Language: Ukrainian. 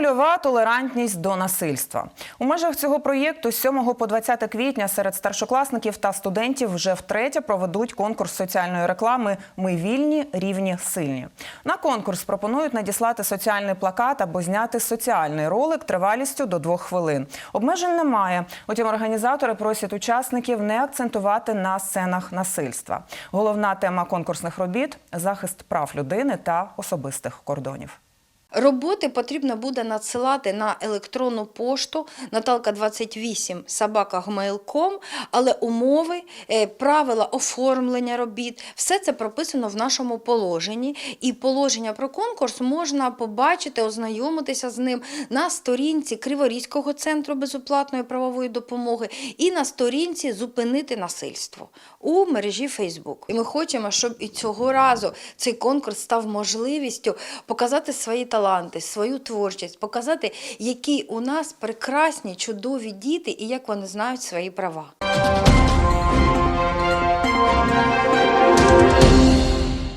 Нульова толерантність до насильства у межах цього проєкту з 7 по 20 квітня серед старшокласників та студентів вже втретє проведуть конкурс соціальної реклами Ми вільні, рівні, сильні. На конкурс пропонують надіслати соціальний плакат або зняти соціальний ролик тривалістю до двох хвилин. Обмежень немає. Утім, організатори просять учасників не акцентувати на сценах насильства. Головна тема конкурсних робіт захист прав людини та особистих кордонів. Роботи потрібно буде надсилати на електронну пошту Наталка 28 собака.gmail.com, але умови, е, правила оформлення робіт, все це прописано в нашому положенні. І положення про конкурс можна побачити, ознайомитися з ним на сторінці Криворізького центру безоплатної правової допомоги і на сторінці Зупинити насильство у мережі Фейсбук. І ми хочемо, щоб і цього разу цей конкурс став можливістю показати свої таланти, свою творчість, показати, які у нас прекрасні, чудові діти і як вони знають свої права.